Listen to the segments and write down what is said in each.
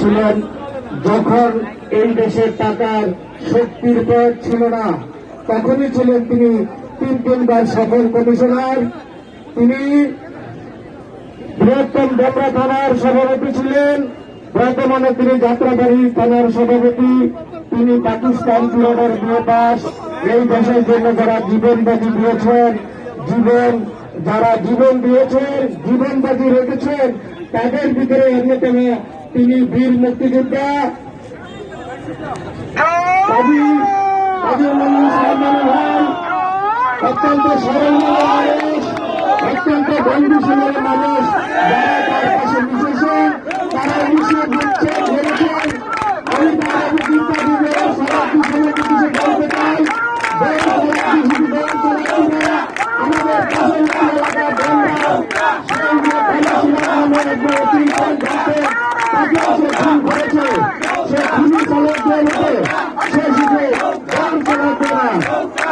ছিলেন, যখন এই দেশের টাকার শক্তির প্রয়োগ ছিল না, তখনই ছিলেন তিনি তিন তিনবার সফল কমিশনার। তিনি বৃহত্তম ডেমরা থানার সভাপতি ছিলেন, বর্তমানে তিনি যাত্রাবাড়ি থানার সভাপতি। তিনি পাকিস্তান চূড়ানোর পাস এই দেশের জন্য যারা জীবন বাজি দিয়েছেন, জীবন, যারা জীবন দিয়েছেন জীবন বাজি রেখেছেন, তাদের ভিতরে অন্যতম তিনি বীর মুক্তিযোদ্ধা। অত্যন্ত সরল মানুষ অত্যন্ত বন্ধুসুলভ মানুষ যারা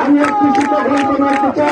আমি একটি গল্প মারতে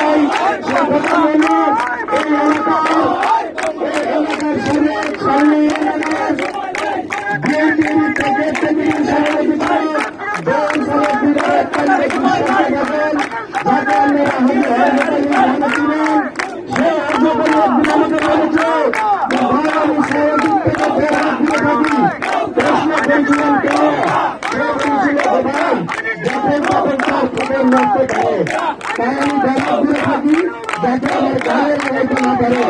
তাই আমি ব্যাপার দিয়ে থাকি যাতে আমার গায়ে লাগাইতে না পারে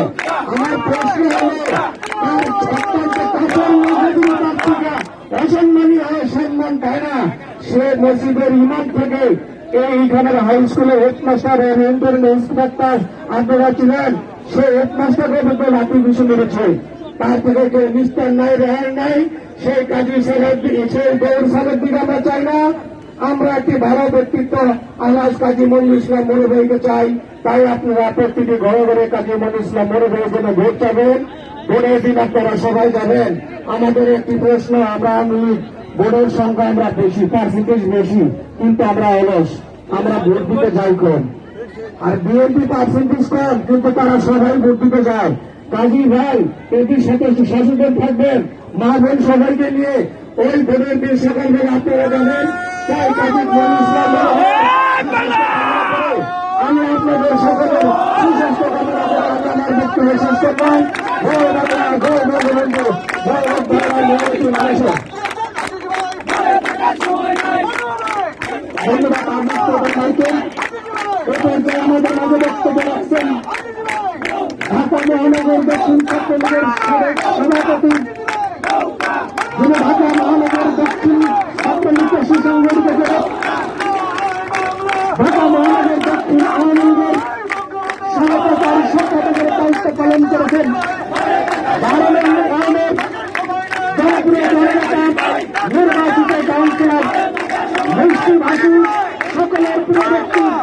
আমার প্রশ্ন হলো তার অত্যন্ত কাছের মসজিদের প্রার্থীরা অসম্মানী থেকে নিস্তার নাই রেহাই নাই সেই কাজী সাহেব সেই গৌর সাহেব দিকে আমরা চাই না আমরা একটি ভালো ব্যক্তিত্ব, আনাজ কাজী মনির ইসলাম মনে ভাইকে চাই। তাই আপনারা প্রতিটি ঘরে ঘরে কাজী মনির ইসলাম মনে ভাইয়ের জন্য ভোট চাবেন। ভোটের দিন আপনারা সবাই যাবেন। আমাদের একটি প্রশ্ন, আমরা আমি ভোটের সংখ্যা আমরা বেশি পার্সেন্টেজ বেশি, কিন্তু আমরা অলস। আমরা ভোট দিতে যাই কম। আর বিএনপি পার্সেন্টেজ কম, কিন্তু তারা সবাই ভোট দিতে যায়। কাজী ভাই এটির সাথে সচেতন থাকবেন। মা বোন সবাইকে নিয়ে ওই ভোটের দিন সকাল থেকে আপনারা যাবেন। তাই কাজী বলে, আমি আপনাদের সকলের সুস্বাস্থ্য কামনা করে আমার বক্তব্য শেষ করলাম জয় বাংলা জয় বঙ্গবন্ধু জয় বঙ্গবন্ধু ধন্যবাদ আমার বক্তব্য থাকেন এরপর আমাদের মাঝে বক্তব্য রাখছেন ঢাকা মহানগর দক্ষিণ ছাত্রলীগের সভাপতি যিনি ঢাকা কাউন্সিলর মিষ্টি ভাষী সকলের প্রিয় ব্যক্তি।